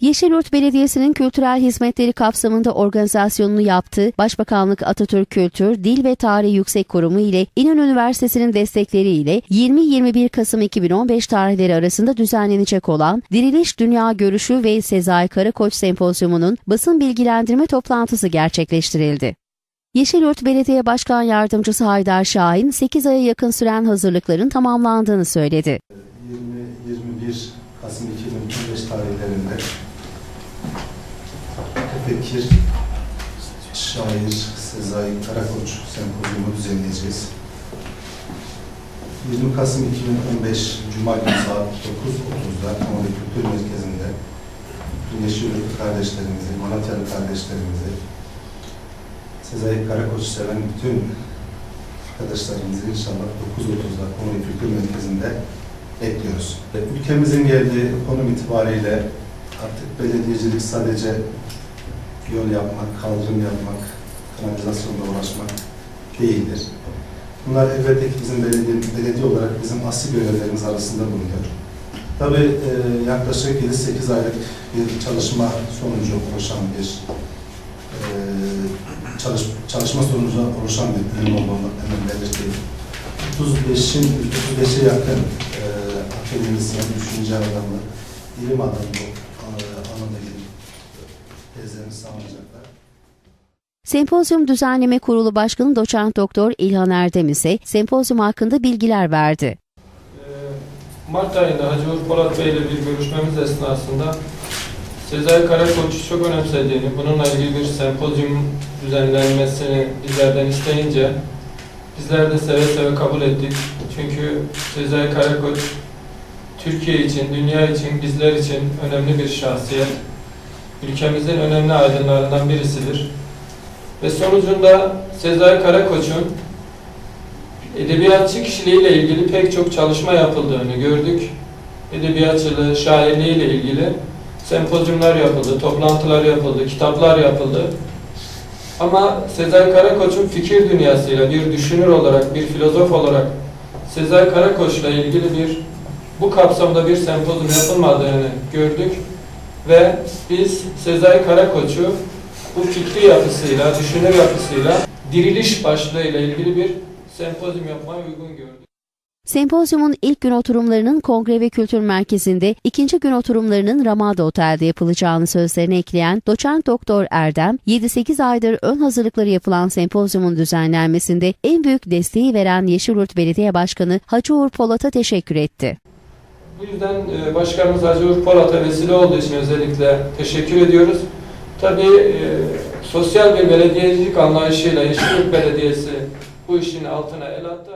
Yeşilyurt Belediyesi'nin kültürel hizmetleri kapsamında organizasyonunu yaptığı Başbakanlık Atatürk Kültür, Dil ve Tarih Yüksek Kurumu ile İnönü Üniversitesi'nin destekleriyle 20-21 Kasım 2015 tarihleri arasında düzenlenecek olan Diriliş Dünya Görüşü ve Sezai Karakoç Sempozyumu'nun basın bilgilendirme toplantısı gerçekleştirildi. Yeşilurt Belediye Başkan Yardımcısı Haydar Şahin 8 aya yakın süren hazırlıkların tamamlandığını söyledi. 20 21 2025 tarihlerinde Tefekir Şair Sezai Karakoç Sempozyumu düzenleyeceğiz. 20 Kasım 2015 Cuma günü saat 9.30'da Kamuoyu Kültür Merkezi'nde Güneşi Yürütü kardeşlerimizi, Malatyalı kardeşlerimizi, Sezai Karakoç seven bütün arkadaşlarımızı inşallah 9.30'da Kamuoyu Kültür Merkezi'nde bekliyoruz. Ülkemizin geldiği konum itibariyle artık belediyecilik sadece yol yapmak, kaldırım yapmak, kanalizasyonla uğraşmak değildir. Bunlar elbette ki bizim belediye, belediye olarak bizim asli görevlerimiz arasında bulunuyor. Tabii e, yaklaşık 7-8 aylık bir çalışma sonucu oluşan bir e, çalış, çalışma sonucu oluşan bir ürün olduğunu hemen belirteyim. 35'in 35'e yakın akademisyen, düşünce adamı, ilim adamı bu alanda gelip tezlerini savunacaklar. Sempozyum Düzenleme Kurulu Başkanı Doçent Doktor İlhan Erdem ise sempozyum hakkında bilgiler verdi. Ee, Mart ayında Hacı Uğur Polat Bey ile bir görüşmemiz esnasında Sezai Karakoç'u çok önemsediğini, bununla ilgili bir sempozyum düzenlenmesini bizlerden isteyince bizler de seve seve kabul ettik. Çünkü Sezai Karakoç Türkiye için, dünya için, bizler için önemli bir şahsiyet. Ülkemizin önemli aydınlarından birisidir. Ve sonucunda Sezai Karakoç'un edebiyatçı kişiliğiyle ilgili pek çok çalışma yapıldığını gördük. Edebiyatçılığı, şairliğiyle ilgili sempozyumlar yapıldı, toplantılar yapıldı, kitaplar yapıldı. Ama Sezai Karakoç'un fikir dünyasıyla bir düşünür olarak, bir filozof olarak Sezai Karakoç'la ilgili bir bu kapsamda bir sempozyum yapılmadığını gördük ve biz Sezai Karakoç'u bu fikri yapısıyla, düşünür yapısıyla diriliş başlığıyla ilgili bir sempozyum yapmaya uygun gördük. Sempozyumun ilk gün oturumlarının Kongre ve Kültür Merkezi'nde, ikinci gün oturumlarının Ramada Otel'de yapılacağını sözlerine ekleyen Doçent Doktor Erdem, 7-8 aydır ön hazırlıkları yapılan sempozyumun düzenlenmesinde en büyük desteği veren Yeşilyurt Belediye Başkanı Hacı Uğur Polat'a teşekkür etti. Bu yüzden e, Başkanımız Hacı Uğur Polat'a vesile olduğu için özellikle teşekkür ediyoruz. Tabii e, sosyal bir belediyecilik anlayışıyla Yeşilyurt Belediyesi bu işin altına el attı